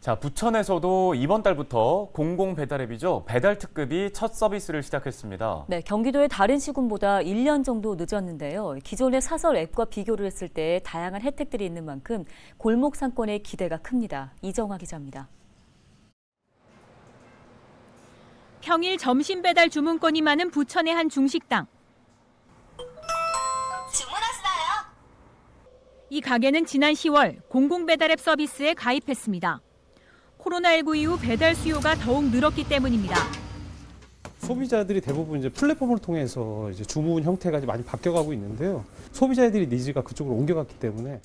자, 부천에서도 이번 달부터 공공 배달앱이죠. 배달 특급이 첫 서비스를 시작했습니다. 네, 경기도의 다른 시군보다 1년 정도 늦었는데요. 기존의 사설 앱과 비교를 했을 때 다양한 혜택들이 있는 만큼 골목 상권의 기대가 큽니다. 이정화 기자입니다. 평일 점심 배달 주문건이 많은 부천의 한 중식당. 주문 왔어요. 이 가게는 지난 10월 공공 배달앱 서비스에 가입했습니다. 코로나19 이후 배달 수요가 더욱 늘었기 때문입니다. 소비자들이 대부분 이제 플랫폼을 통해서 이제 주문 형태가 많이 바뀌어가고 있는데요. 소비자들의 니즈가 그쪽으로 옮겨갔기 때문에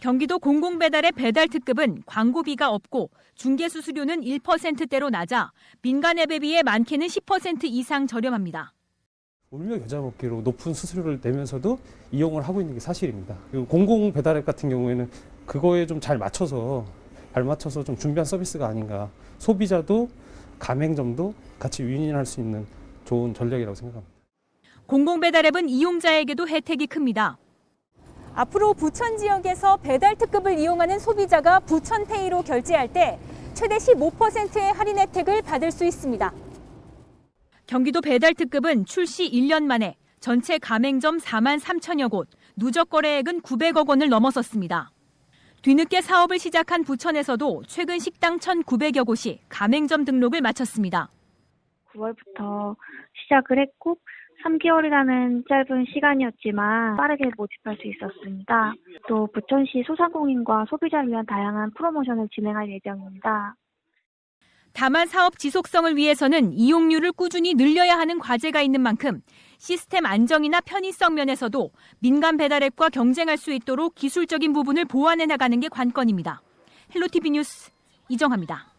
경기도 공공 배달앱 배달 특급은 광고비가 없고 중개 수수료는 1%대로 낮아 민간 앱에 비해 많게는 10% 이상 저렴합니다. 울며 겨자 먹기로 높은 수수료를 내면서도 이용을 하고 있는 게 사실입니다. 공공 배달앱 같은 경우에는 그거에 좀 잘 맞춰서 발맞춰서 좀 준비한 서비스가 아닌가. 소비자도 가맹점도 같이 윈윈할 수 있는 좋은 전략이라고 생각합니다. 공공 배달앱은 이용자에게도 혜택이 큽니다. 앞으로 부천 지역에서 배달 특급을 이용하는 소비자가 부천페이로 결제할 때 최대 15%의 할인 혜택을 받을 수 있습니다. 경기도 배달 특급은 출시 1년 만에 전체 가맹점 4만 3천여 곳, 누적 거래액은 900억 원을 넘어섰습니다. 뒤늦게 사업을 시작한 부천에서도 최근 식당 1,900여 곳이 가맹점 등록을 마쳤습니다. 9월부터 시작을 했고 3개월이라는 짧은 시간이었지만 빠르게 모집할 수 있었습니다. 또 부천시 소상공인과 소비자를 위한 다양한 프로모션을 진행할 예정입니다. 다만 사업 지속성을 위해서는 이용률을 꾸준히 늘려야 하는 과제가 있는 만큼 시스템 안정이나 편의성 면에서도 민간 배달앱과 경쟁할 수 있도록 기술적인 부분을 보완해 나가는 게 관건입니다. 헬로티비 뉴스 이정합니다.